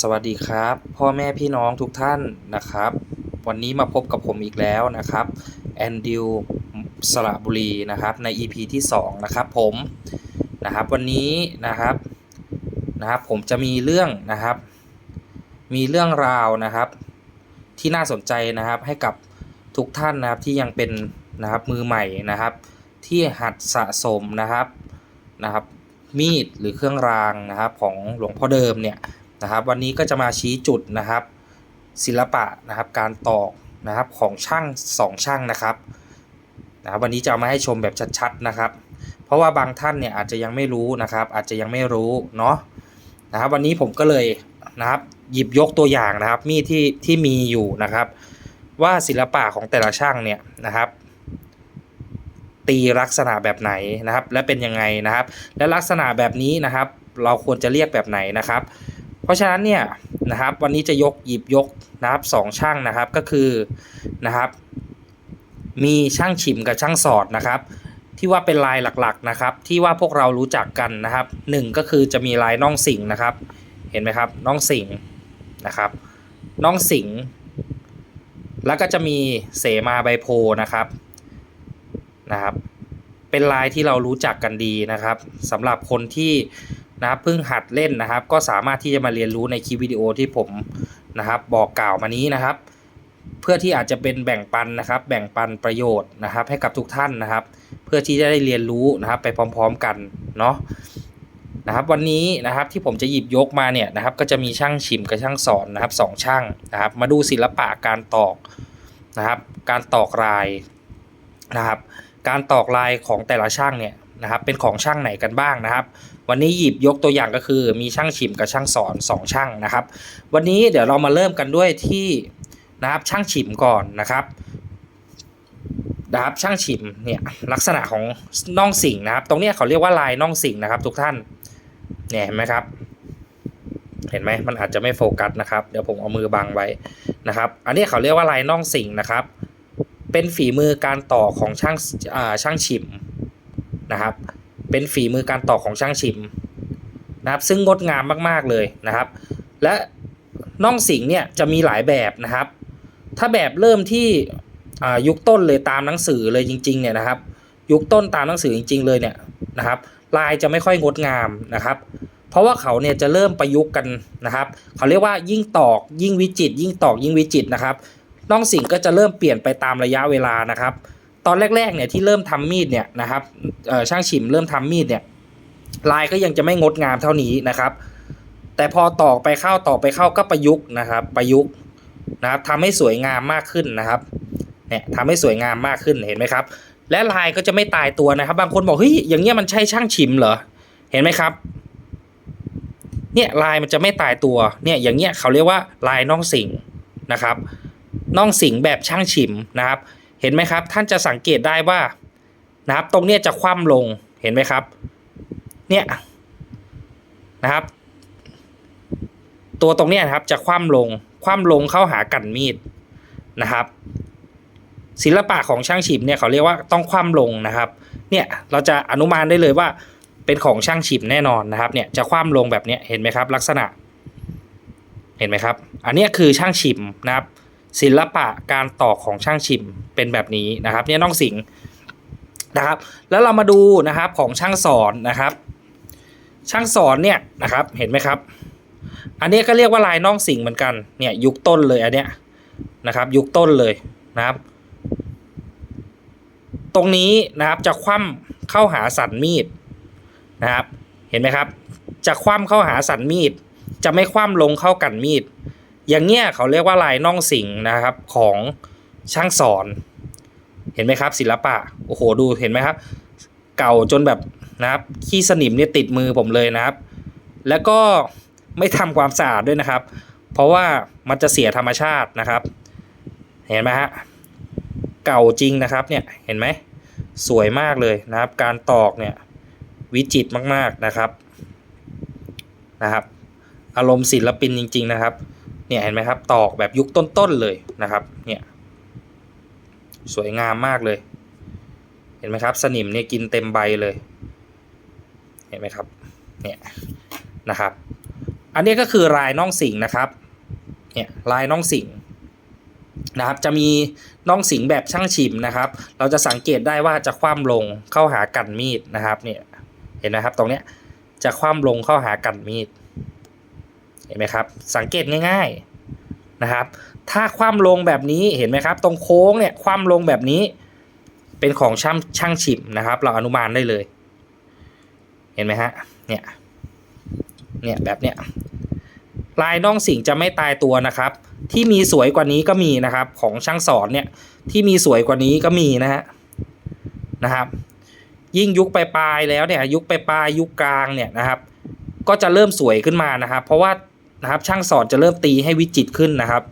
สวัสดีครับ พ่อแม่พี่น้องทุกท่านนะครับ วันนี้มาพบกับผมอีกแล้วนะครับแอนดิวสระบุรีนะครับใน EP ที่ 2 นะครับผมนะครับวันนี้นะครับนะครับผมจะมีเรื่องนะครับ มีเรื่องราวนะครับ ที่น่าสนใจนะครับให้กับทุกท่านนะครับที่ยังเป็นนะครับมือใหม่นะครับ ที่หัดสะสมนะครับนะครับมีดหรือเครื่องรางนะครับของหลวงพ่อเดิมเนี่ย นะครับ วันนี้ก็จะมาชี้จุดนะครับ ศิลปะนะครับการตอกนะครับของช่างสองช่างนะครับนะครับ วันนี้จะเอามาให้ชมแบบชัดๆนะครับ เพราะว่าบางท่านเนี่ยอาจจะยังไม่รู้นะครับ อาจจะยังไม่รู้เนาะนะครับ วันนี้ผมก็เลยนะครับ หยิบยกตัวอย่างนะครับ มีดที่ที่มีอยู่นะครับ ว่าศิลปะของแต่ละช่างเนี่ยนะครับตีลักษณะแบบไหนนะครับ และเป็นยังไงนะครับ และลักษณะแบบนี้นะครับ เราควรจะเรียกแบบไหนนะครับ เพราะฉะนั้นเนี่ยนะครับวันนี้จะยกหยิบยกนะครับสองช่างนะครับก็คือนะครับ มีช่างฉิมกับช่างสอดนะครับ ที่ว่าเป็นลายหลักๆนะครับ ที่ว่าพวกเรารู้จักกันนะครับหนึ่งก็คือจะมีลายน่องสิงนะครับ เห็นไหมครับน่องสิงนะครับน่องสิงแล้วก็จะมีเสมาใบโพนะครับนะครับ เป็นลายที่เรารู้จักกันดีนะครับสำหรับคนที่ นะครับเพิ่งหัดเล่นนะครับ ก็สามารถที่จะมาเรียนรู้ในคลิปวิดีโอที่ผมนะครับ บอกกล่าวมานี้นะครับ เพื่อที่อาจจะเป็นแบ่งปันนะครับ แบ่งปันประโยชน์นะครับ ให้กับทุกท่านนะครับ เพื่อที่จะได้เรียนรู้นะครับ ไปพร้อม ๆกันเนาะนะครับวันนี้นะครับที่ผมจะหยิบยกมาเนี่ยนะครับ ก็จะมีช่างฉิมกับช่างสอนนะครับสองช่างนะครับ มาดูศิลปะการตอกนะครับ การตอกลายนะครับ การตอกลายของแต่ละช่างเนี่ย นะครับเป็นของช่างไหนกันบ้างนะครับ วันนี้หยิบยกตัวอย่างก็คือมีช่างฉิมกับช่างสอนสองช่างนะครับ วันนี้เดี๋ยวเรามาเริ่มกันด้วยที่นะครับช่างฉิมก่อนนะครับนะครับช่างฉิมเนี่ยลักษณะของน่องสิงนะครับ ตรงนี้เขาเรียกว่าลายน่องสิงนะครับ ทุกท่านเนี่ยเห็นไหมครับ เห็นไหมมันอาจจะไม่โฟกัสนะครับ เดี๋ยวผมเอามือบังไว้นะครับ อันนี้เขาเรียกว่าลายน่องสิงนะครับ เป็นฝีมือการต่อของช่างช่างฉิม นะครับ เป็นฝีมือการต่อของช่างฉิมนะครับ ซึ่งงดงามมากๆเลยนะครับ และน่องสิงเนี่ยจะมีหลายแบบนะครับ ถ้าแบบเริ่มที่ยุคต้นเลยตามหนังสือเลยจริงๆเนี่ยนะครับ ยุคต้นตามหนังสือจริง ๆ เลยเนี่ยนะครับ ลายจะไม่ค่อยงดงามนะครับ เพราะว่าเขาเนี่ยจะเริ่มประยุกต์กันนะครับ เขาเรียกว่ายิ่งตอกยิ่งวิจิตยิ่งตอกยิ่งวิจิตนะครับน่องสิงก็จะเริ่มเปลี่ยนไปตามระยะเวลานะครับ ตอนแรกๆเนี่ยที่เริ่มทำมีดเนี่ยนะครับช่างฉิมเริ่มทำมีดเนี่ยลายก็ยังจะไม่งดงามเท่านี้นะครับ แต่พอตอกไปเข้าตอกไปเข้าก็ประยุกต์นะครับ ประยุกต์นะครับทำให้สวยงามมากขึ้นนะครับเนี่ยทำให้สวยงามมากขึ้นเห็นไหมครับ และลายก็จะไม่ตายตัวนะครับ บางคนบอกเฮ้ยอย่างเงี้ยมันใช่ช่างฉิมเหรอเห็นไหมครับเนี่ยลายมันจะไม่ตายตัวเนี่ยอย่างเงี้ยเขาเรียกว่าลายน่องสิงนะครับน่องสิงแบบช่างฉิมนะครับ เห็นไหมครับ ท่านจะสังเกตได้ว่านะครับตรงเนี้ยจะคว่ำลงเห็นไหมครับ เนี่ยนะครับ ตัวตรงเนี้ยนะครับจะคว่ำลงคว่ำลงเข้าหากันมีดนะครับ ศิลปะของช่างฉิมเนี่ยเขาเรียกว่าต้องคว่ำลงนะครับ เนี่ยเราจะอนุมานได้เลยว่าเป็นของช่างฉิมแน่นอนนะครับเนี่ยจะคว่ำลงแบบเนี้ยเห็นไหมครับ ลักษณะเห็นไหมครับ อันนี้คือช่างฉิมนะครับ ศิลปะการตอกของช่างฉิมเป็นแบบนี้นะครับเนี่ยน้องสิงห์นะครับ แล้วเรามาดูนะครับของช่างสอนนะครับ ช่างสอนเนี่ยนะครับเห็นไหมครับ อันนี้ก็เรียกว่าลายน่องสิงเหมือนกันเนี่ยยุคต้นเลยอันเนี้ยนะครับ ยุคต้นเลยนะครับ ตรงนี้นะครับจะคว่ำเข้าหาสันมีดนะครับ เห็นไหมครับ จะคว่ำเข้าหาสันมีด จะไม่คว่ำลงเข้ากันมีด อย่างเงี้ยเขาเรียกว่าลายน่องสิงนะครับของช่างสอนเห็นไหมครับ ศิลปะโอ้โหดูเห็นไหมครับ เก่าจนแบบนะครับขี้สนิมเนี่ยติดมือผมเลยนะครับ แล้วก็ไม่ทำความสะอาดด้วยนะครับ เพราะว่ามันจะเสียธรรมชาตินะครับ เห็นไหมฮะเก่าจริงนะครับเนี่ยเห็นไหมสวยมากเลยนะครับ การตอกเนี่ยวิจิตรมากๆนะครับนะครับ อารมณ์ศิลปินจริง ๆนะครับ เนี่ยเห็นไหมครับตอกแบบยุคต้นๆเลยนะครับเนี่ยสวยงามมากเลย เห็นไหมครับ สนิมเนี่ยกินเต็มใบเลย เห็นไหมครับเนี่ยนะครับ อันนี้ก็คือลายน่องสิงนะครับเนี่ยลายน่องสิงนะครับจะมีน่องสิงแบบช่างชิมนะครับ เราจะสังเกตได้ว่าจะคว่ำลงเข้าหากันมีดนะครับเนี่ยเห็นนะครับตรงเนี้ยจะคว่ำลงเข้าหากันมีด เห็นไหมครับ สังเกตง่าย ๆนะครับ ถ้าคว่ำลงแบบนี้เห็นไหมครับ ตรงโค้งเนี่ยคว่ำลงแบบนี้ เป็นของช่างช่างฉิมนะครับ เราอนุมานได้เลย เห็นไหมฮะเนี่ยเนี่ยแบบเนี้ยลายน่องสิงจะไม่ตายตัวนะครับ ที่มีสวยกว่านี้ก็มีนะครับ ของช่างสอนเนี่ยที่มีสวยกว่านี้ก็มีนะฮะนะครับ ยิ่งยุคปลายๆแล้วเนี่ยยุคปลายๆยุคกลางเนี่ยนะครับ ก็จะเริ่มสวยขึ้นมานะครับ เพราะว่า นะครับ ช่างสอนจะเริ่มตีให้วิจิตขึ้นนะครับ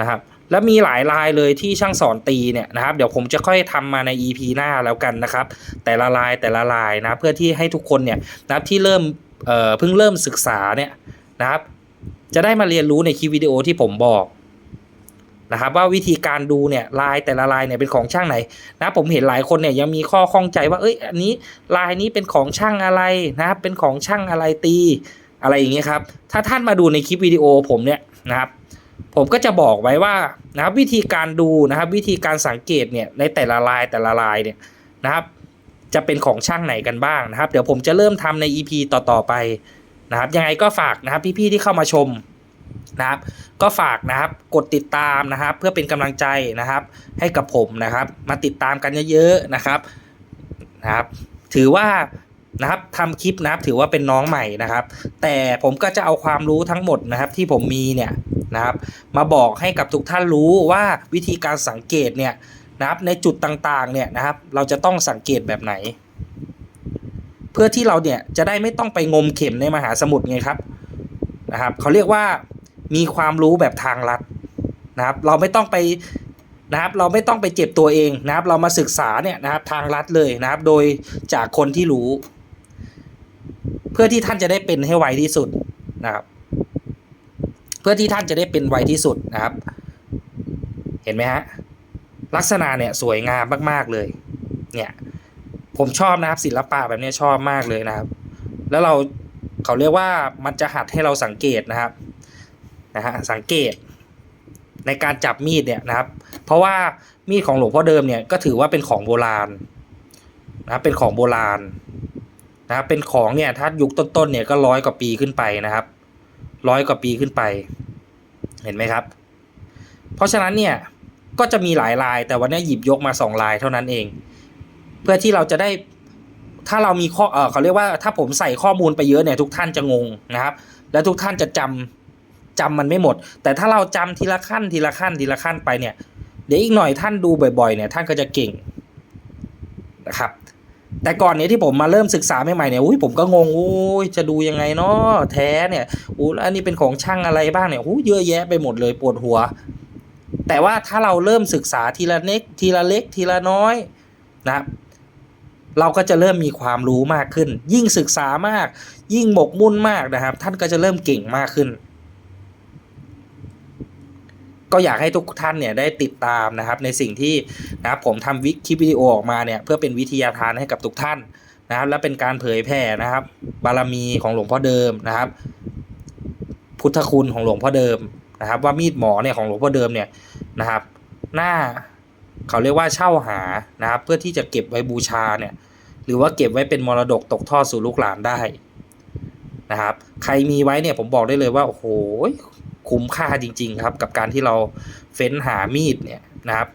นะครับ แล้วมีหลายลายเลยที่ช่างสอนตีเนี่ยนะครับ เดี๋ยวผมจะค่อยทำมาใน EP หน้าแล้วกันนะครับ แต่ละลายแต่ละลายนะเพื่อที่ให้ทุกคนเนี่ยนะครับที่เริ่มเอ่อเพิ่งเริ่มศึกษาเนี่ยนะครับ จะได้มาเรียนรู้ในคลิปวิดีโอที่ผมบอกนะครับว่าวิธีการดูเนี่ยลายแต่ละลายเนี่ยเป็นของช่างไหนนะผมเห็นหลายคนเนี่ยยังมีข้อข้องใจว่าเอ้ยอันนี้ลายนี้เป็นของช่างอะไรนะครับเป็นของช่างอะไรตี อะไรอย่างเงี้ยครับ ถ้าท่านมาดูในคลิปวิดีโอผมเนี่ยนะครับ ผมก็จะบอกไว้ว่านะครับวิธีการดูนะครับ วิธีการสังเกตเนี่ยในแต่ละลายแต่ละลายเนี่ยนะครับ จะเป็นของช่างไหนกันบ้างนะครับ เดี๋ยวผมจะเริ่มทำใน EP ต่อๆไปนะครับ ยังไงก็ฝากนะครับพี่ๆที่เข้ามาชมนะครับ ก็ฝากนะครับกดติดตามนะครับ เพื่อเป็นกำลังใจนะครับ ให้กับผมนะครับ มาติดตามกันเยอะๆนะครับนะครับ ถือว่า นะครับทำคลิปนะครับถือว่าเป็นน้องใหม่นะครับ แต่ผมก็จะเอาความรู้ทั้งหมดนะครับที่ผมมีเนี่ยนะครับ มาบอกให้กับทุกท่านรู้ว่าวิธีการสังเกตเนี่ยนะครับในจุดต่างๆเนี่ยนะครับ เราจะต้องสังเกตแบบไหน เพื่อที่เราเนี่ยจะได้ไม่ต้องไปงมเข็มในมหาสมุทรไงครับนะครับเขาเรียกว่ามีความรู้แบบทางลัดนะครับ เราไม่ต้องไปนะครับเราไม่ต้องไปเจ็บตัวเองนะครับ เรามาศึกษาเนี่ยนะครับทางลัดเลยนะครับ โดยจากคนที่รู้ เพื่อที่ท่านจะได้เป็นให้ไวที่สุดนะครับ เพื่อที่ท่านจะได้เป็นไวที่สุดนะครับ เห็นไหมฮะลักษณะเนี่ยสวยงามมาก ๆเลย เนี่ย ผมชอบนะครับศิลปะแบบนี้ชอบมากเลยนะครับ แล้วเราเขาเรียกว่ามันจะหัดให้เราสังเกตนะครับนะฮะสังเกตในการจับมีดเนี่ยนะครับ เพราะว่ามีดของหลวงพ่อเดิมเนี่ยก็ถือว่าเป็นของโบราณนะเป็นของโบราณ นะครับเป็นของเนี่ยถ้ายุคต้นๆเนี่ยก็ร้อยกว่าปีขึ้นไปนะครับร้อยกว่าปีขึ้นไป เห็นไหมครับ เพราะฉะนั้นเนี่ยก็จะมีหลายลาย แต่วันนี้หยิบยกมาสองลายเท่านั้นเอง เพื่อที่เราจะได้ถ้าเรามีข้อเออเขาเรียกว่าถ้าผมใส่ข้อมูลไปเยอะเนี่ยทุกท่านจะงงนะครับ และทุกท่านจะจำจำมันไม่หมด แต่ถ้าเราจำทีละขั้นทีละขั้นทีละขั้นไปเนี่ย เดี๋ยวอีกหน่อยท่านดูบ่อยๆเนี่ยท่านก็จะเก่งนะครับ แต่ก่อนนี้ที่ผมมาเริ่มศึกษาใหม่ๆเนี่ยอุ้ยผมก็งงอุ้ยจะดูยังไงเนาะแท้เนี่ยอู้แล้วอันนี้เป็นของช่างอะไรบ้างเนี่ยอู้เยอะแยะไปหมดเลยปวดหัว แต่ว่าถ้าเราเริ่มศึกษาทีละเล็กทีละเล็กทีละน้อยนะครับเราก็จะเริ่มมีความรู้มากขึ้น ยิ่งศึกษามาก ยิ่งหมกมุ่นมากนะครับ ท่านก็จะเริ่มเก่งมากขึ้น ก็อยากให้ทุกท่านเนี่ยได้ติดตามนะครับในสิ่งที่นะครับผมทำวิคลิปวิดีโอออกมาเนี่ยเพื่อเป็นวิทยาทานให้กับทุกท่านนะครับและเป็นการเผยแผ่นะครับ บารมีของหลวงพ่อเดิมนะครับ พุทธคุณของหลวงพ่อเดิมนะครับ ว่ามีดหมอเนี่ยของหลวงพ่อเดิมเนี่ยนะครับ หน้าเขาเรียกว่าเช่าหานะครับ เพื่อที่จะเก็บไว้บูชาเนี่ย หรือว่าเก็บไว้เป็นมรดกตกทอดสู่ลูกหลานได้นะครับ ใครมีไว้เนี่ยผมบอกได้เลยว่าโอ้โห คุ้มค่าจริง ๆ ครับ กับการที่เราเฟ้นหามีดเนี่ยนะครับ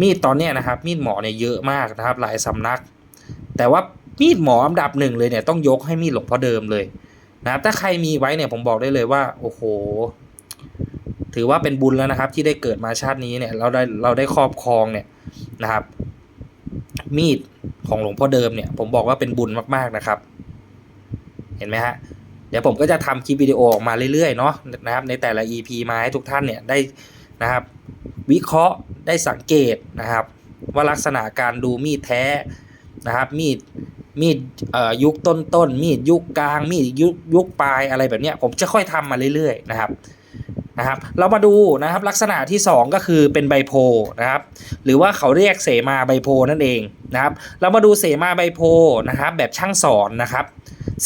มีดตอนนี้นะครับ มีดหมอเนี่ยเยอะมากนะครับ หลายสำนัก แต่ว่ามีดหมออันดับหนึ่งเลยเนี่ยต้องยกให้มีดหลวงพ่อเดิมเลยนะครับถ้าใครมีไว้เนี่ยผมบอกได้เลยว่า โอ้โห ถือว่าเป็นบุญแล้วนะครับ ที่ได้เกิดมาชาตินี้เนี่ยเราได้เราได้ครอบครองเนี่ยนะครับ มีดของหลวงพ่อเดิมเนี่ย ผมบอกว่าเป็นบุญมากๆนะครับ เห็นไหมฮะ เดี๋ยวผมก็จะทำคลิปวิดีโอออกมาเรื่อยๆเนาะนะครับในแต่ละ EP มาให้ทุกท่านเนี่ยได้นะครับ วิเคราะห์ได้สังเกตนะครับ ว่าลักษณะการดูมีดแท้นะครับ มีดมีดเอ่อยุคต้นๆมีดยุคกลาง มีดยุคยุคปลายอะไรแบบเนี้ยผมจะค่อยทำมาเรื่อยๆนะครับ นะครับ เรามาดูนะครับลักษณะที่ 2 ก็คือเป็นใบโพนะครับ หรือว่าเขาเรียกเสมาใบโพนั่นเองนะครับ เรามาดูเสมาใบโพนะครับ แบบช่างสอนนะครับ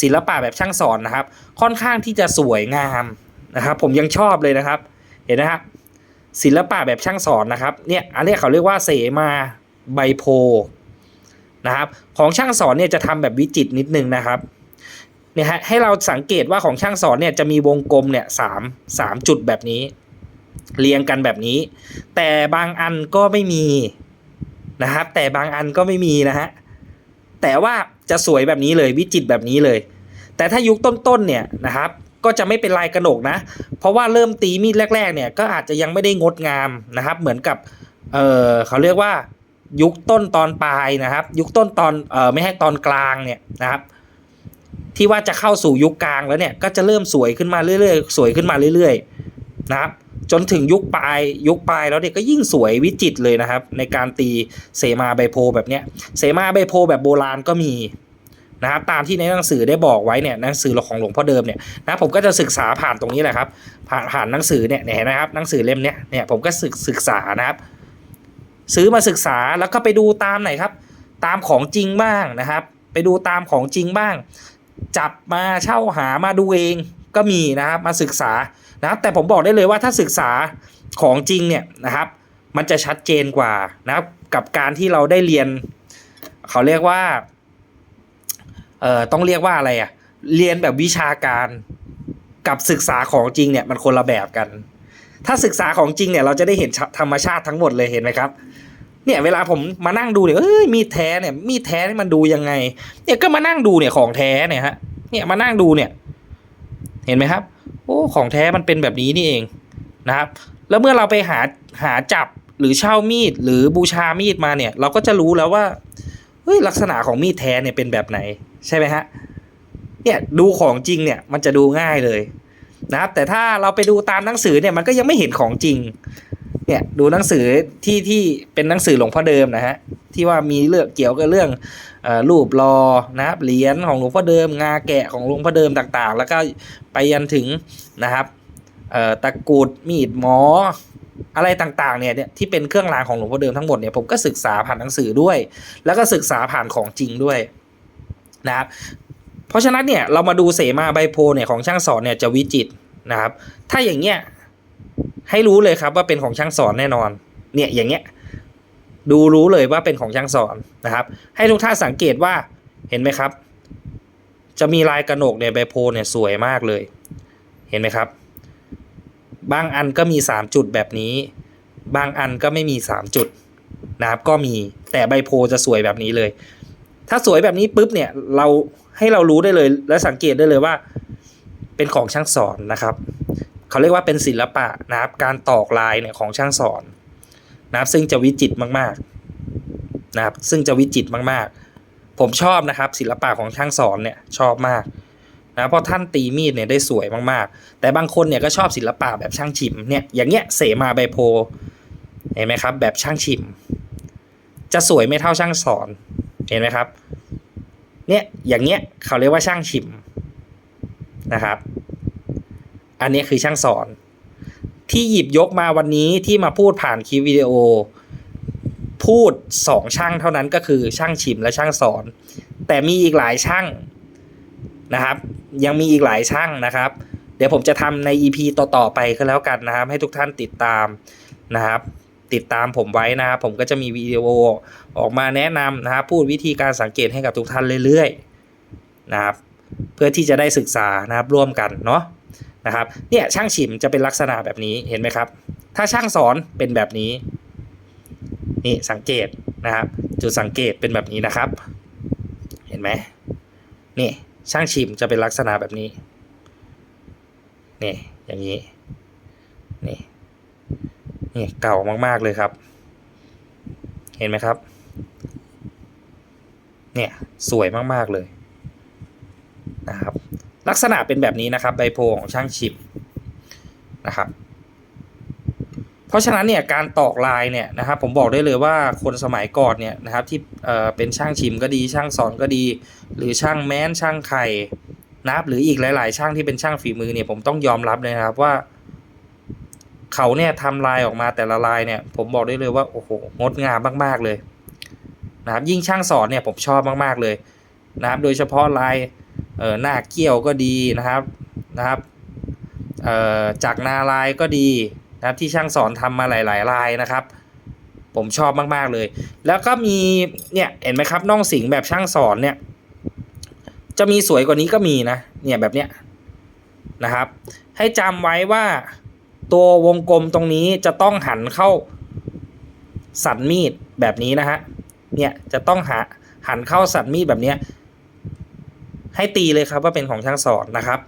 ศิลปะแบบช่างสอนนะครับ ค่อนข้างที่จะสวยงามนะครับ ผมยังชอบเลยนะครับ เห็นนะครับศิลปะแบบช่างสอนนะครับ เนี่ยอันนี้เขาเรียกว่าเสมาใบโพนะครับ ของช่างสอนเนี่ยจะทำแบบวิจิตรนิดนึงนะครับ เนี่ยฮะให้เราสังเกตว่าของช่างสอนเนี่ยจะมีวงกลมเนี่ยสามสามจุดแบบนี้ เรียงกันแบบนี้ แต่บางอันก็ไม่มีนะครับแต่บางอันก็ไม่มีนะฮะแต่ว่าจะสวยแบบนี้เลยวิจิตรแบบนี้เลย แต่ถ้ายุคต้นๆเนี่ยนะครับ ก็จะไม่เป็นลายกระหนกนะ เพราะว่าเริ่มตีมีดแรก ๆ เนี่ยก็อาจจะยังไม่ได้งดงามนะครับ เหมือนกับเออเขาเรียกว่ายุคต้นตอนปลายนะครับ ยุคต้นตอนเออไม่ให้ตอนกลางเนี่ยนะครับ ที่ว่าจะเข้าสู่ยุคกลางแล้วเนี่ยก็จะเริ่มสวยขึ้นมาเรื่อยๆ สวยขึ้นมาเรื่อยๆนะครับ จนถึงยุคปลายยุคปลายแล้วเนี่ยก็ยิ่งสวยวิจิตรเลยนะครับ ในการตีเสมาใบโพแบบเนี้ยเสมาใบโพแบบโบราณก็มีนะครับตามที่ในหนังสือได้บอกไว้เนี่ยหนังสือของหลวงพ่อเดิมเนี่ยนะผมก็จะศึกษาผ่านตรงนี้แหละครับ ผ่านผ่านหนังสือเนี่ยเนี่ยเห็นนะครับหนังสือเล่มเนี้ยเนี่ยผมก็ศึกศึกษานะครับ ซื้อมาศึกษาแล้วก็ไปดูตามไหนครับ ตามของจริงบ้างนะครับ ไปดูตามของจริงบ้าง จับมาเช่าหามาดูเองก็มีนะครับมาศึกษานะครับแต่ผมบอกได้เลยว่าถ้าศึกษาของจริงเนี่ยนะครับ มันจะชัดเจนกว่านะครับกับการที่เราได้เรียน เขาเรียกว่าเอ่อต้องเรียกว่าอะไรอะเรียนแบบวิชาการกับศึกษาของจริงเนี่ยมันคนละแบบกัน ถ้าศึกษาของจริงเนี่ยเราจะได้เห็นธรรมชาติทั้งหมดเลยเห็นไหมครับ เนี่ยเวลาผมมานั่งดูเนี่ยเอ้ยมีแท้เนี่ยมีแท้นี่มันดูยังไง เนี่ยก็มานั่งดูเนี่ยของแท้เนี่ยฮะเนี่ยมานั่งดูเนี่ย เห็นไหมครับ โอ้ของแท้มันเป็นแบบนี้นี่เองนะครับ แล้วเมื่อเราไปหาหาจับหรือเช่ามีดหรือบูชามีดมาเนี่ย เราก็จะรู้แล้วว่าเฮ้ยลักษณะของมีดแท้เนี่ยเป็นแบบไหนใช่ไหมฮะเนี่ยดูของจริงเนี่ยมันจะดูง่ายเลยนะครับแต่ถ้าเราไปดูตามหนังสือเนี่ยมันก็ยังไม่เห็นของจริง เนี่ยดูหนังสือที่ที่เป็นหนังสือหลวงพ่อเดิมนะฮะที่ว่ามีเรื่องเกี่ยวกับเรื่องอรูปรอนะครับเหรียญของหลวงพ่อเดิม งาแกะของหลวงพ่อเดิมต่างๆ แล้วก็ไปยันถึงนะครับตะกรุดมีดหมออะไรต่างๆเนี่ยเนี่ยที่เป็นเครื่องรางของหลวงพ่อเดิมทั้งหมดเนี่ยผมก็ศึกษาผ่านหนังสือด้วย แล้วก็ศึกษาผ่านของจริงด้วยนะครับเพราะฉะนั้นเนี่ยเรามาดูเสมาใบโพเนี่ยของช่างสอนเนี่ยจะวิจิตนะครับ ถ้าอย่างเงี้ย ให้รู้เลยครับว่าเป็นของช่างสอนแน่นอน เนี่ยอย่างเงี้ยดูรู้เลยว่าเป็นของช่างสอนนะครับ ให้ทุกท่านสังเกตว่าเห็นไหมครับ จะมีลายกระหนกเนี่ยใบโพเนี่ยสวยมากเลย เห็นไหมครับ บางอันก็มีสามจุดแบบนี้ บางอันก็ไม่มีสามจุดนะครับก็มีแต่ใบโพจะสวยแบบนี้เลย ถ้าสวยแบบนี้ปุ๊บเนี่ยเราให้เรารู้ได้เลยและสังเกตได้เลยว่า เป็นของช่างสอนนะครับ เขาเรียกว่าเป็นศิลปะนะครับการตอกลายเนี่ยของช่างสอนนะครับซึ่งจะวิจิตรมากๆนะครับซึ่งจะวิจิตรมากๆ ผมชอบนะครับศิลปะของช่างสอนเนี่ยชอบมากนะเพราะท่านตีมีดเนี่ยได้สวยมากๆ แต่บางคนเนี่ยก็ชอบศิลปะแบบช่างชิมเนี่ยอย่างเงี้ยเสมาใบโพเห็นไหมครับแบบช่างชิม จะสวยไม่เท่าช่างสอนเห็นไหมครับเนี่ยอย่างเงี้ยเขาเรียกว่าช่างชิมนะครับ อันนี้คือช่างสอน ที่หยิบยกมาวันนี้ที่มาพูดผ่านคลิปวิดีโอ พูดสองช่างเท่านั้นก็คือช่างชิมและช่างสอน แต่มีอีกหลายช่างนะครับ ยังมีอีกหลายช่างนะครับ เดี๋ยวผมจะทำใน EP ต่อๆไปก็แล้วกันนะครับ ให้ทุกท่านติดตามนะครับติดตามผมไว้นะครับผมก็จะมีวิดีโอออกมาแนะนำนะครับพูดวิธีการสังเกตให้กับทุกท่านเรื่อยๆนะครับเพื่อที่จะได้ศึกษานะครับร่วมกันเนาะ นะครับเนี่ยช่างฉิมจะเป็นลักษณะแบบนี้เห็นไหมครับ ถ้าช่างสอนเป็นแบบนี้นี่สังเกตนะครับจุดสังเกตเป็นแบบนี้นะครับ เห็นไหมนี่ช่างชิมจะเป็นลักษณะแบบนี้นี่อย่างนี้นี่นี่เก่ามากๆเลยครับ เห็นไหมครับ เนี่ยสวยมากๆเลยนะครับ ลักษณะเป็นแบบนี้นะครับใบโพของช่างชิมนะครับ เพราะฉะนั้นเนี่ยการตอกลายเนี่ยนะครับผมบอกได้เลยว่าคนสมัยก่อนเนี่ยนะครับที่เอ่อเป็นช่างชิมก็ดีช่างสอนก็ดี หรือช่างแม้นช่างไข่นะครับหรืออีกหลาย ๆ ช่างที่เป็นช่างฝีมือเนี่ยผมต้องยอมรับเลยนะครับว่า เขาเนี่ยทำลายออกมาแต่ละลายเนี่ย ผมบอกได้เลยว่าโอ้โหงดงามมากๆเลยนะครับยิ่งช่างสอนเนี่ยผมชอบมากๆเลยนะครับโดยเฉพาะลาย เออหน้าเกี้ยวก็ดีนะครับนะครับเอ่อจากนาลายก็ดีนะครับที่ช่างสอนทำมาหลายๆลายนะครับ ผมชอบมากๆเลย แล้วก็มีเนี่ยเห็นไหมครับน่องสิงแบบช่างสอนเนี่ยจะมีสวยกว่านี้ก็มีนะเนี่ยแบบเนี้ยนะครับ ให้จำไว้ว่าตัววงกลมตรงนี้จะต้องหันเข้าสันมีดแบบนี้นะฮะเนี่ยจะต้องหาหันเข้าสันมีดแบบเนี้ย ให้ตีเลยครับว่าเป็นของช่างสอนนะครับ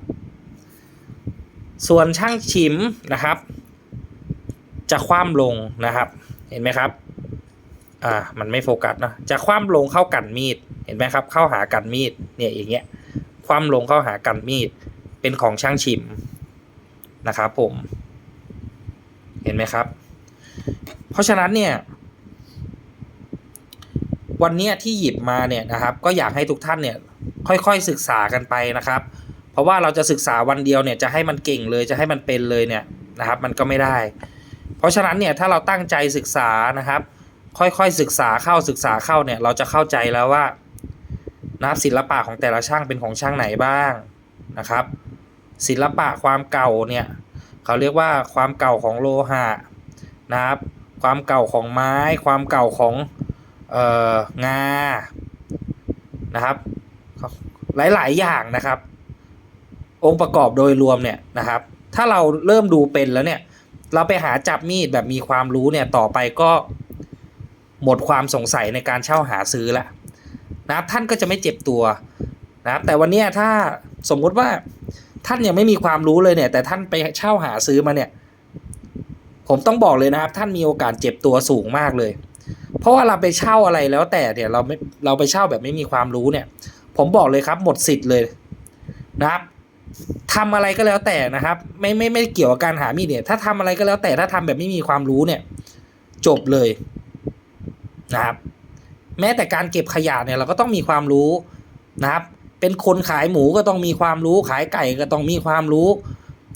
ส่วนช่างชิมนะครับ จะคว่ำลงนะครับ เห็นไหมครับ อ่า มันไม่โฟกัสนะจะคว่ำลงเข้ากันมีด เห็นไหมครับ เข้าหากันมีด เนี่ยอย่างเงี้ย คว่ำลงเข้าหากันมีด เป็นของช่างชิมนะครับผม เห็นไหมครับ เพราะฉะนั้นเนี่ย วันนี้ที่หยิบมาเนี่ยนะครับ ก็อยากให้ทุกท่านเนี่ยค่อยๆศึกษากันไปนะครับ เพราะว่าเราจะศึกษาวันเดียวเนี่ยจะให้มันเก่งเลยจะให้มันเป็นเลยเนี่ยนะครับมันก็ไม่ได้ เพราะฉะนั้นเนี่ยถ้าเราตั้งใจศึกษานะครับ ค่อยๆศึกษาเข้าศึกษาเข้าเนี่ยเราจะเข้าใจแล้วว่านะครับศิลปะของแต่ละช่างเป็นของช่างไหนบ้างนะครับ ศิลปะความเก่าเนี่ยเขาเรียกว่าความเก่าของโลหะนะครับ ความเก่าของไม้ ความเก่าของ เอ่องานะครับหลายๆอย่างนะครับ องค์ประกอบโดยรวมเนี่ยนะครับ ถ้าเราเริ่มดูเป็นแล้วเนี่ย เราไปหาจับมีดแบบมีความรู้เนี่ยต่อไปก็หมดความสงสัยในการเช่าหาซื้อละนะครับท่านก็จะไม่เจ็บตัวนะครับแต่วันนี้ถ้าสมมุติว่าท่านยังไม่มีความรู้เลยเนี่ย แต่ท่านไปเช่าหาซื้อมาเนี่ย ผมต้องบอกเลยนะครับ ท่านมีโอกาสเจ็บตัวสูงมากเลย ราะว่าเราไปเช่าอะไรแล้วแต่เนี่ยเราไม่เราไปเช่าแบบไม่มีความรู้เนี่ย ผมบอกเลยครับหมดสิทธิ์เลยนะครับทำอะไรก็แล้วแต่นะครับ ไม่ไม่ไม่เกี่ยวกับการหามีเนี่ย ถ้าทำอะไรก็แล้วแต่ถ้าทำแบบไม่มีความรู้เนี่ย จบเลยนะครับ แม้แต่การเก็บขยะเนี่ยเราก็ต้องมีความรู้นะครับ เป็นคนขายหมูก็ต้องมีความรู้ ขายไก่ก็ต้องมีความรู้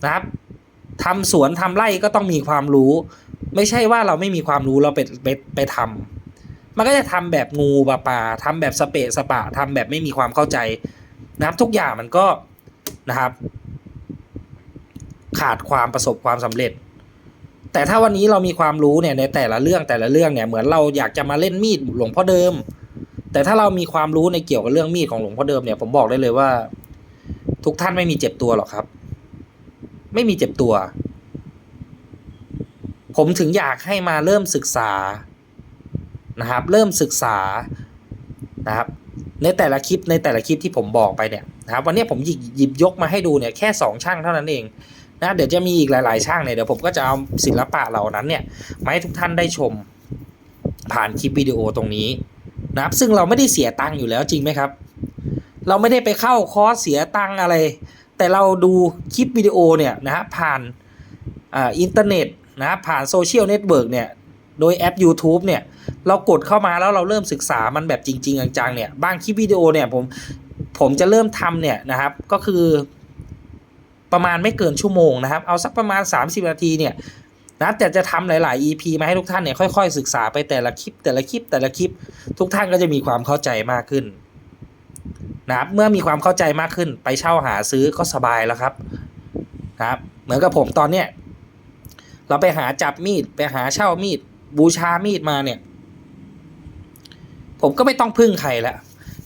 นะครับทำสวนทำไร่ก็ต้องมีความรู้ ไม่ใช่ว่าเราไม่มีความรู้เราไปไปไปทำ มันก็จะทำแบบงูปลาปลาทำแบบสเปะสปะทำแบบไม่มีความเข้าใจนะครับ ทุกอย่างมันก็นะครับ ขาดความประสบความสำเร็จ แต่ถ้าวันนี้เรามีความรู้เนี่ยในแต่ละเรื่องแต่ละเรื่องเนี่ยเหมือนเราอยากจะมาเล่นมีดหลวงพ่อเดิม แต่ถ้าเรามีความรู้ในเกี่ยวกับเรื่องมีดของหลวงพ่อเดิมเนี่ยผมบอกได้เลยว่า ทุกท่านไม่มีเจ็บตัวหรอกครับ ไม่มีเจ็บตัว ผมถึงอยากให้มาเริ่มศึกษา นะครับ เริ่มศึกษานะครับในแต่ละคลิปในแต่ละคลิปที่ผมบอกไปเนี่ยนะครับวันนี้ผมหยิบหยิบยกมาให้ดูเนี่ยแค่สองช่างเท่านั้นเองนะเดี๋ยวจะมีอีกหลาย ๆ ช่างเนี่ยเดี๋ยวผมก็จะเอาศิลปะเหล่านั้นเนี่ยมาให้ทุกท่านได้ชมผ่านคลิปวิดีโอตรงนี้นะครับซึ่งเราไม่ได้เสียตังค์อยู่แล้วจริงไหมครับ เราไม่ได้ไปเข้าคอร์สเสียตังค์อะไร แต่เราดูคลิปวิดีโอเนี่ยนะฮะผ่านอ่าอินเทอร์เน็ตนะครับผ่านโซเชียลเน็ตเวิร์กเนี่ย โดยแอป YouTube เนี่ย เรากดเข้ามาแล้วเราเริ่มศึกษามันแบบจริง ๆ จังๆเนี่ย บางคลิปวิดีโอเนี่ยผมผมจะเริ่มทำเนี่ยนะครับ ก็คือ ประมาณไม่เกินชั่วโมงนะครับ เอาสักประมาณ 30 นาทีเนี่ยนะแต่จะทำหลาย ๆ EP มาให้ทุกท่านเนี่ยค่อย ๆ ศึกษาไปแต่ละคลิป แต่ละคลิปแต่ละคลิป ทุกท่านก็จะมีความเข้าใจมากขึ้นนะครับเมื่อมีความเข้าใจมากขึ้น ไปเช่าหาซื้อก็สบายแล้วครับนะครับ เหมือนกับผมตอนเนี้ยเราไปหาจับมีดไปหาเช่ามีด บูชามีดมาเนี่ย ผมก็ไม่ต้องพึ่งใครแล้ว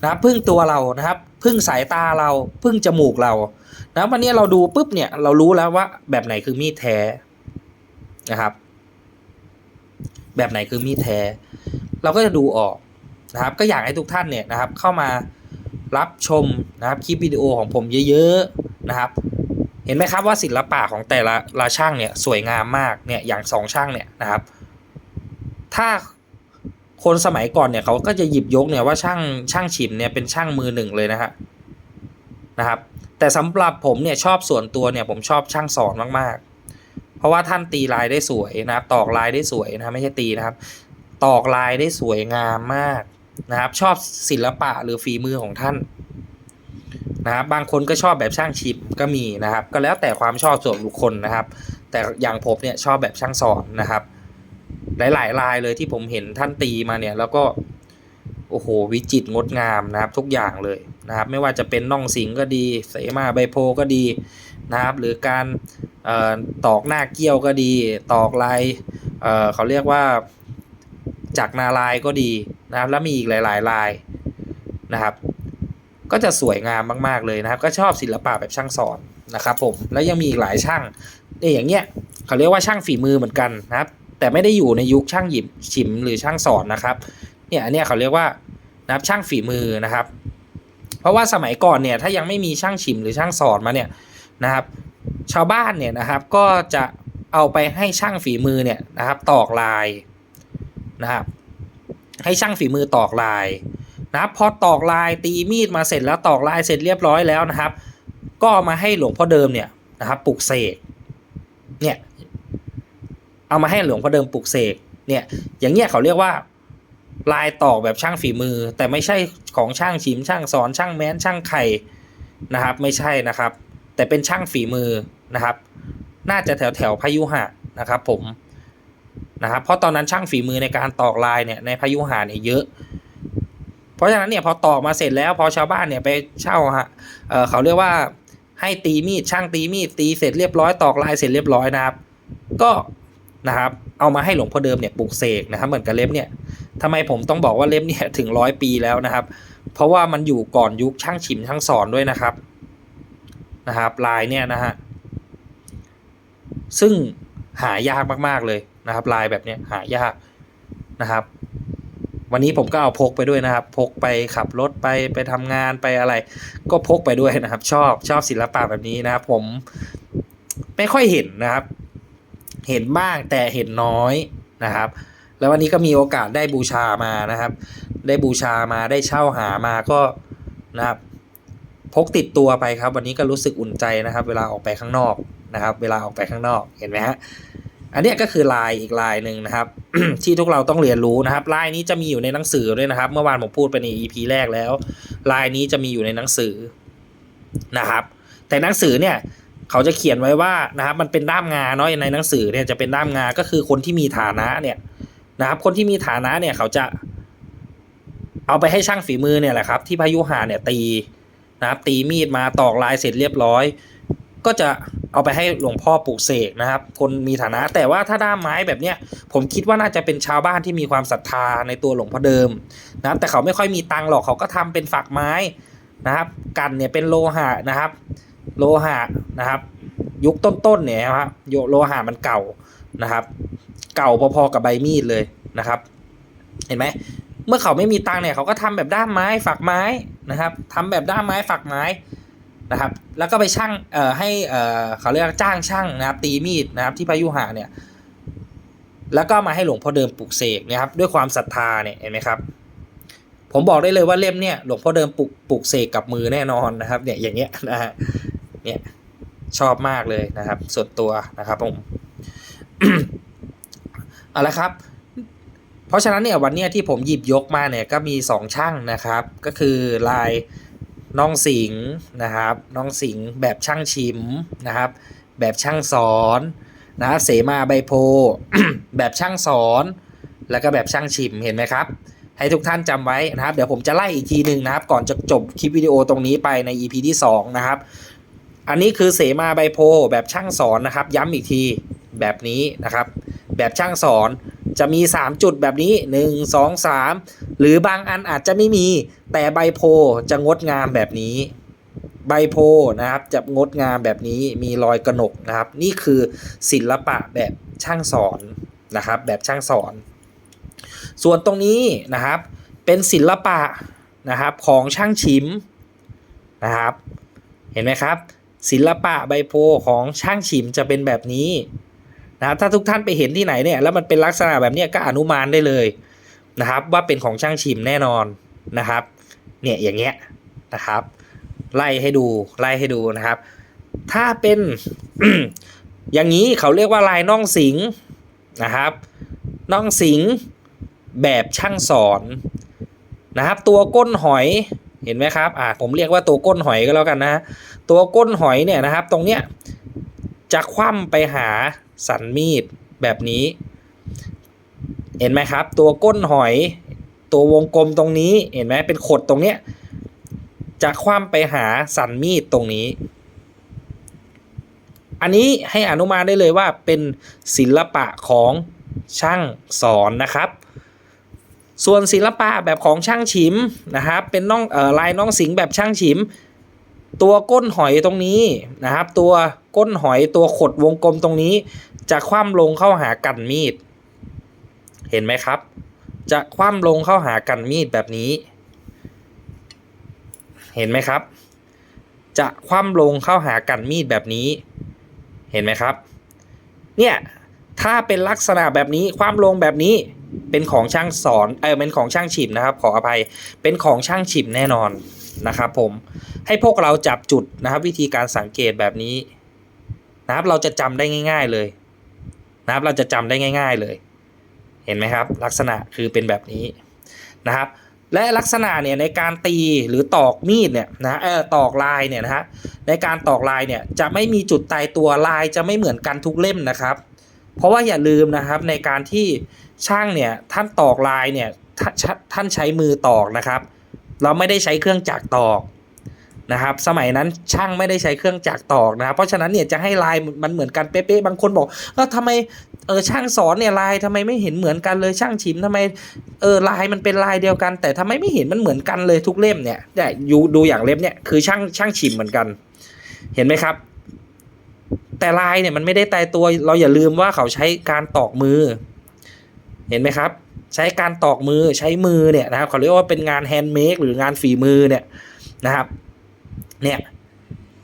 นะครับพึ่งตัวเรานะครับ พึ่งสายตาเรา พึ่งจมูกเรา นะวันนี้เราดูปุ๊บเนี่ย เรารู้แล้วว่า แบบไหนคือมีดแท้นะครับ แบบไหนคือมีดแท้ เราก็จะดูออกนะครับ ก็อยากให้ทุกท่านเนี่ยนะครับ เข้ามารับชมนะครับคลิปวิดีโอของผมเยอะๆนะครับ เห็นไหมครับว่าศิลปะของแต่ละละช่างเนี่ยสวยงามมากเนี่ยอย่างสองช่างเนี่ยนะครับ ถ้าคนสมัยก่อนเนี่ยเขาก็จะหยิบยกเนี่ยว่าช่างช่างฉิมเนี่ยเป็นช่างมือหนึ่งเลยนะฮะนะครับ แต่สำหรับผมเนี่ยชอบส่วนตัวเนี่ยผมชอบช่างสอนมากๆ เพราะว่าท่านตีลายได้สวยนะครับ ตอกลายได้สวยนะไม่ใช่ตีนะครับ ตอกลายได้สวยงามมากนะครับ ชอบศิลปะหรือฝีมือของท่านนะครับบางคนก็ชอบแบบช่างชิมก็มีนะครับ ก็แล้วแต่ความชอบส่วนบุคคลนะครับ แต่อย่างผมเนี่ยชอบแบบช่างสอนนะครับ หลายๆลายเลยที่ผมเห็นท่านตีมาเนี่ย แล้วก็โอ้โหวิจิตรงดงามนะครับ ทุกอย่างเลยนะครับ ไม่ว่าจะเป็นน่องสิงก็ดีเสมาใบโพก็ดีนะครับ หรือการออตอกหน้าเกี้ยวก็ดี ตอกลายเเขาเรียกว่าจักนาลายก็ดีนะครับ แล้วมีอีกหลาย ๆ ลายนะครับ ก็จะสวยงามมาก ๆ เลยนะครับ ก็ชอบศิลปะแบบช่างสอนนะครับ ผมแล้วยังมีอีกหลายช่างเนี่ยอย่างเงี้ยเขาเรียกว่าช่างฝีมือเหมือนกันนะครับ แต่ไม่ได้อยู่ในยุคช่างหยิบฉิมหรือช่างสอนนะครับเนี่ยอันเนี้เขาเรียกว่านะครับช่างฝีมือนะครับ เพราะว่าสมัยก่อนเนี่ยถ้ายังไม่มีช่างฉิมหรือช่างสอนมาเนี่ยนะครับ ชาวบ้านเนี่ยนะครับก็จะเอาไปให้ช่างฝีมือเนี่ยนะครับตอกลายนะครับ ให้ช่างฝีมือตอกลายนะครับพอตอกลายตีมีดมาเสร็จแล้วตอกลายเสร็จเรียบร้อยแล้วนะครับ ก็มาให้หลวงพ่อเดิมเนี่ยนะครับปลุกเสกเนี่ย เอามาให้หลวงพ่อเดิมปลุกเสกเนี่ย อย่างเงี้ยเขาเรียกว่าลายตอกแบบช่างฝีมือ แต่ไม่ใช่ของช่างฉิมช่างสอนช่างแม้นช่างไข่นะครับ ไม่ใช่นะครับ แต่เป็นช่างฝีมือนะครับ น่าจะแถวแถวพายุหะนะครับ ผมนะครับ เพราะตอนนั้นช่างฝีมือในการตอกลายเนี่ยในพายุหะเนี่ยเยอะ เพราะฉะนั้นเนี่ยพอตอกมาเสร็จแล้วพอชาวบ้านเนี่ยไปเช่าฮะเเขาเรียกว่าให้ตีมีดช่างตีมีดตีเสร็จเรียบร้อยตอกลายเสร็จเรียบร้อยนะครับ ก็ นะครับ เอามาให้หลวงพ่อเดิมเนี่ยปลูกเสกนะครับ เหมือนกับเล็บเนี่ยทำไมผมต้องบอกว่าเล็บเนี่ยถึงร้อยปีแล้วนะครับ เพราะว่ามันอยู่ก่อนยุคช่างฉิมช่างสอนด้วยนะครับนะครับ ลายเนี่ยนะฮะซึ่งหายากมากๆเลยนะครับ ลายแบบเนี้ยหายากนะครับ วันนี้ผมก็เอาพกไปด้วยนะครับ พกไปขับรถไปไปทำงานไปอะไร ก็พกไปด้วยนะครับ ชอบชอบศิลปะแบบนี้นะครับ ผมไม่ค่อยเห็นนะครับ เห็นบ้างแต่เห็นน้อยนะครับ แล้ววันนี้ก็มีโอกาสได้บูชามานะครับ ได้บูชามาได้เช่าหามาก็นะครับพกติดตัวไปครับ วันนี้ก็รู้สึกอุ่นใจนะครับ เวลาออกไปข้างนอกนะครับ เวลาออกไปข้างนอกเห็นไหมฮะอันนี้ก็คือลายอีกลายหนึ่งนะครับ ที่ทุกเราต้องเรียนรู้นะครับลายนี้จะมีอยู่ในหนังสือด้วยนะครับ เมื่อวานผมพูดไปใน EP แรกแล้วลายนี้จะมีอยู่ในหนังสือนะครับ แต่หนังสือเนี่ย เขาจะเขียนไว้ว่านะครับมันเป็นด้ามงาเนาะในหนังสือเนี่ยจะเป็นด้ามงาก็คือคนที่มีฐานะเนี่ยนะครับ คนที่มีฐานะเนี่ยเขาจะ เอาไปให้ช่างฝีมือเนี่ยแหละครับ ที่พายุหาเนี่ยตีนะครับ ตีมีดมาตอกลายเสร็จเรียบร้อย ก็จะเอาไปให้หลวงพ่อปลูกเสกนะครับ คนมีฐานะแต่ว่าถ้าด้ามไม้แบบเนี้ยผมคิดว่าน่าจะเป็นชาวบ้านที่มีความศรัทธาในตัวหลวงพ่อเดิมนะครับแต่เขาไม่ค่อยมีตังหรอกเขาก็ทำเป็นฝักไม้นะครับ กันเนี่ยเป็นโลหะนะครับ โลหะนะครับ ยุคต้นๆเนี่ยนะครับโยโลหะมันเก่านะครับ เก่าพอๆกับใบมีดเลยนะครับ เห็นไหมเมื่อเขาไม่มีตังเนี่ยเขาก็ทำแบบด้ามไม้ฝักไม้นะครับทำแบบด้ามไม้ฝักไม้นะครับ แล้วก็ไปช่างเอ่อให้เอ่อเขาเรียกจ้างช่างนะครับ ตีมีดนะครับ ที่พายุหาเนี่ย แล้วก็มาให้หลวงพ่อเดิมปลูกเสกนะครับ ด้วยความศรัทธาเนี่ยเห็นไหมครับ ผมบอกได้เลยว่าเล่มเนี่ยหลวงพ่อเดิมปลูกปลูกเสกกับมือแน่นอนนะครับ เนี่ยอย่างเงี้ยนะฮะ เนี่ยชอบมากเลยนะครับ ส่วนตัวนะครับผมเอาละครับ เพราะฉะนั้นเนี่ยวันเนี้ยที่ผมหยิบยกมาเนี่ยก็มีสองช่างนะครับ ก็คือลายน้องสิงห์นะครับน้องสิงห์แบบช่างชิมนะครับ แบบช่างสอนนะครับเสมาใบโพ แบบช่างสอนแล้วก็แบบช่างชิมเห็นไหมครับ ให้ทุกท่านจำไว้นะครับ เดี๋ยวผมจะไล่อีกทีหนึ่งนะครับ ก่อนจะจบคลิปวิดีโอตรงนี้ไปใน EP ที่สองนะครับ อันนี้คือเสมาใบโพแบบช่างสอนนะครับ ย้ำอีกทีแบบนี้นะครับ แบบช่างสอนจะมี 3 จุดแบบนี้ 1 2 3 หรือบางอันอาจจะไม่มีแต่ใบโพจะงดงามแบบนี้ ใบโพนะครับจะงดงามแบบนี้มีรอยกระหนกนะครับ นี่คือศิลปะแบบช่างสอนนะครับ แบบช่างสอน ส่วนตรงนี้นะครับ เป็นศิลปะนะครับของช่างชิมนะครับ เห็นไหมครับ ศิลปะใบโพของช่างฉิมจะเป็นแบบนี้นะครับถ้าทุกท่านไปเห็นที่ไหนเนี่ยแล้วมันเป็นลักษณะแบบนี้ก็อนุมานได้เลยนะครับ ว่าเป็นของช่างฉิมแน่นอนนะครับ เนี่ยอย่างเงี้ยนะครับ ไล่ให้ดูไล่ให้ดูนะครับ ถ้าเป็นอย่างนี้เขาเรียกว่าลายน่องสิงนะครับน่องสิงแบบช่างสอนนะครับ ตัวก้นหอย เห็นไหมครับอ่าผมเรียกว่าตัวก้นหอยก็แล้วกันนะตัวก้นหอยเนี่ยนะครับ ตรงเนี้ยจะคว่ำไปหาสันมีดแบบนี้ เห็นไหมครับ ตัวก้นหอย ตัววงกลมตรงนี้เห็นไหมเป็นขดตรงเนี้ยจะคว่ำไปหาสันมีดตรงนี้ อันนี้ให้อนุมานได้เลยว่าเป็นศิลปะของช่างสอนนะครับ ส่วนศิลปะแบบของช่างฉิมนะครับเป็นน้องออลายน้องสิงแบบช่างฉิม ตัวก้นหอยตรงนี้นะครับ ตัวก้นหอยตัวขดวงกลมตรงนี้ จะคว่ำลงเข้าหากันมีด เห็นไหมครับ จะคว่ำลงเข้าหากันมีดแบบนี้ เห็นไหมครับ จะคว่ำลงเข้าหากันมีดแบบนี้ เห็นไหมครับ เนี่ยถ้าเป็นลักษณะแบบนี้คว่ำลงแบบนี้เป็นของช่างสอนเออเป็นของช่างฉิมนะครับ ขออภัยเป็นของช่างฉิมแน่นอนนะครับ ผมให้พวกเราจับจุดนะครับ วิธีการสังเกตแบบนี้นะครับเราจะจำได้ง่าย ๆเลยนะครับเราจะจำได้ง่าย ๆเลย เห็นไหมครับ ลักษณะคือเป็นแบบนี้นะครับ และลักษณะเนี่ยในการตีหรือตอกมีดเนี่ยนะเออตอกลายเนี่ยนะฮะในการตอกลายเนี่ยจะไม่มีจุดตายตัวลายจะไม่เหมือนกันทุกเล่มนะครับ เพราะว่าอย่าลืมนะครับในการที่ ช่างเนี่ยท่านตอกลายเนี่ยท่านท่านใช้มือตอกนะครับ เราไม่ได้ใช้เครื่องจักรตอกนะครับ สมัยนั้นช่างไม่ได้ใช้เครื่องจักรตอกนะครับเพราะฉะนั้นเนี่ยจะให้ลายมันเหมือนกันเป๊ะๆบางคนบอกเออทำไมเออช่างสอนเนี่ยลายทำไมไม่เห็นเหมือนกันเลยช่างชิมทำไมเออลายมันเป็นลายเดียวกัน แต่ทำไมไม่เห็นมันเหมือนกันเลยทุกเล่มเนี่ยเนี่ยอยู่ดูอย่างเล่มเนี่ยคือช่างช่างชิมเหมือนกัน เห็นไหมครับ แต่ลายเนี่ยมันไม่ได้ตายตัวเราอย่าลืมว่าเขาใช้การตอกมือ เห็นไหมครับ ใช้การตอกมือใช้มือเนี่ยนะครับเขาเรียกว่าเป็นงานแฮนด์เมดหรืองานฝีมือเนี่ยนะครับเนี่ย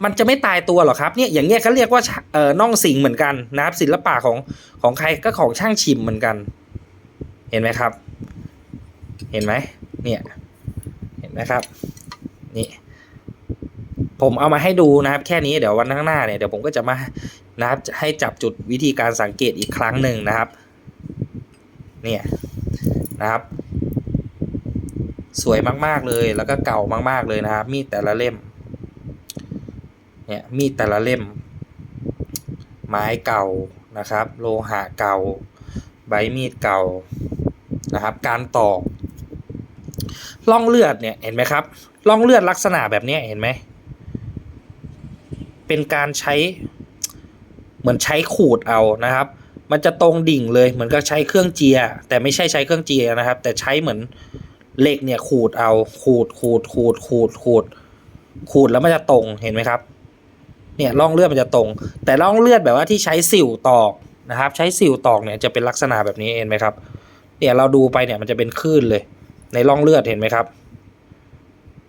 มันจะไม่ตายตัวหรอกครับเนี่ยอย่างเงี้ยเขาเรียกว่าเอ่อน่องสิงเหมือนกันนะครับศิลปะของของใครก็ของช่างชิมเหมือนกัน เห็นไหมครับ เห็นไหมเนี่ยเห็นไหมครับนี่ผมเอามาให้ดูนะครับแค่นี้เดี๋ยววันข้างหน้าเนี่ยเดี๋ยวผมก็จะมานะครับให้จับจุดวิธีการสังเกตอีกครั้งหนึ่งนะครับ เนี่ยนะครับ สวยมากๆเลยแล้วก็เก่ามากๆเลยนะครับ มีดแต่ละเล่ม เนี่ยมีดแต่ละเล่ม ไม้เก่านะครับ โลหะเก่า ใบมีดเก่านะครับ การตอกล่องเลือดเนี่ยเห็นไหมครับล่องเลือดลักษณะแบบนี้เห็นไหมเป็นการใช้เหมือนใช้ขูดเอานะครับ มันจะตรงดิ่งเลยเหมือนกับใช้เครื่องเจีย แต่ไม่ใช่ใช้เครื่องเจียนะครับ แต่ใช้เหมือนเหล็กเนี่ยขูดเอาขูดขูดขูดขูดขูดขูดแล้วมันจะตรงเห็นไหมครับ เนี่ยร่องเลือดมันจะตรง แต่ร่องเลือดแบบว่าที่ใช้สิวตอกนะครับ ใช้สิวตอกเนี่ยจะเป็นลักษณะแบบนี้เห็นไหมครับ เนี่ยเราดูไปเนี่ยมันจะเป็นคลื่นเลย ในร่องเลือดเห็นไหมครับ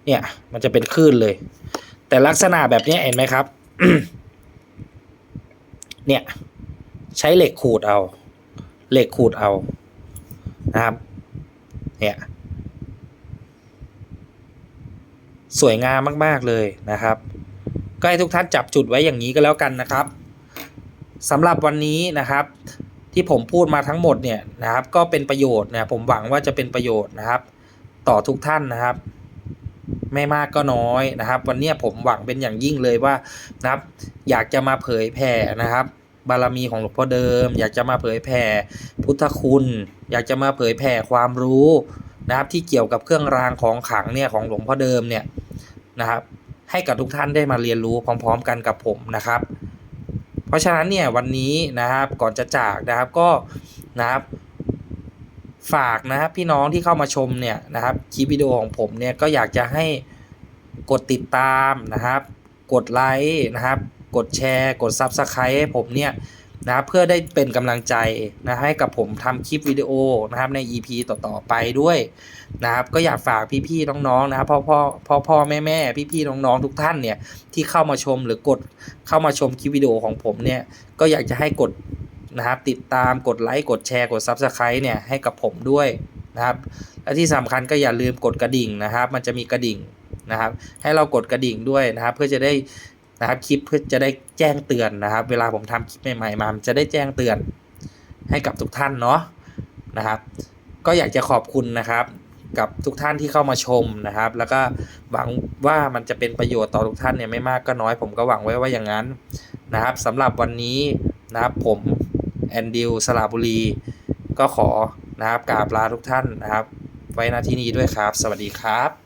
เนี่ยมันจะเป็นคลื่นเลย แต่ลักษณะแบบนี้เห็นไหมครับ เนี่ย ใช้เหล็กขูดเอา เหล็กขูดเอานะครับ เนี่ย สวยงามมาก ๆ เลยนะครับ ก็ให้ทุกท่านจับจุดไว้อย่างนี้ก็แล้วกันนะครับสำหรับวันนี้นะครับ ที่ผมพูดมาทั้งหมดเนี่ยนะครับ ก็เป็นประโยชน์นะผมหวังว่าจะเป็นประโยชน์นะครับ ต่อทุกท่านนะครับ ไม่มากก็น้อยนะครับ วันนี้ผมหวังเป็นอย่างยิ่งเลยว่านะครับ อยากจะมาเผยแผ่นะครับ บารมีของหลวงพ่อเดิม อยากจะมาเผยแผ่พุทธคุณ อยากจะมาเผยแผ่ความรู้นะครับที่เกี่ยวกับเครื่องรางของขลังเนี่ยของหลวงพ่อเดิมเนี่ยนะครับให้กับทุกท่านได้มาเรียนรู้พร้อม ๆ กันกับผมนะครับ เพราะฉะนั้นเนี่ยวันนี้นะครับก่อนจะจากนะครับก็นะครับฝากนะครับพี่น้องที่เข้ามาชมเนี่ยนะครับคลิปวิดีโอของผมเนี่ยก็อยากจะให้กดติดตามนะครับ กดไลค์นะครับ กดแชร์ กด Subscribe ให้ผมเนี่ยนะเพื่อได้เป็นกำลังใจนะให้กับผมทำคลิปวิดีโอนะครับใน EP ต่อๆไปด้วยนะครับก็อยากฝากพี่ๆน้องๆนะครับพ่อพ่อพ่อพ่อแม่แม่พี่ๆน้องๆทุกท่านเนี่ยที่เข้ามาชมหรือกดเข้ามาชมคลิปวิดีโอของผมเนี่ยก็อยากจะให้กดนะครับติดตามกดไลค์กดแชร์กด Subscribe เนี่ยให้กับผมด้วยนะครับและที่สำคัญก็อย่าลืมกดกระดิ่งนะครับ มันจะมีกระดิ่งนะครับ ให้เรากดกระดิ่งด้วยนะครับ เพื่อจะได้ นะครับคลิปเพื่อจะได้แจ้งเตือนนะครับ เวลาผมทำคลิปใหม่ๆมามันจะได้แจ้งเตือนให้กับทุกท่านเนาะนะครับ ก็อยากจะขอบคุณนะครับ กับทุกท่านที่เข้ามาชมนะครับ แล้วก็หวังว่ามันจะเป็นประโยชน์ต่อทุกท่านเนี่ยไม่มากก็น้อยผมก็หวังไว้ว่าอย่างนั้นนะครับสำหรับวันนี้นะครับผมแอนดิวสระบุรี ก็ขอนะครับกราบลาทุกท่านนะครับ ไว้หน้าที่นี้ด้วยครับ สวัสดีครับ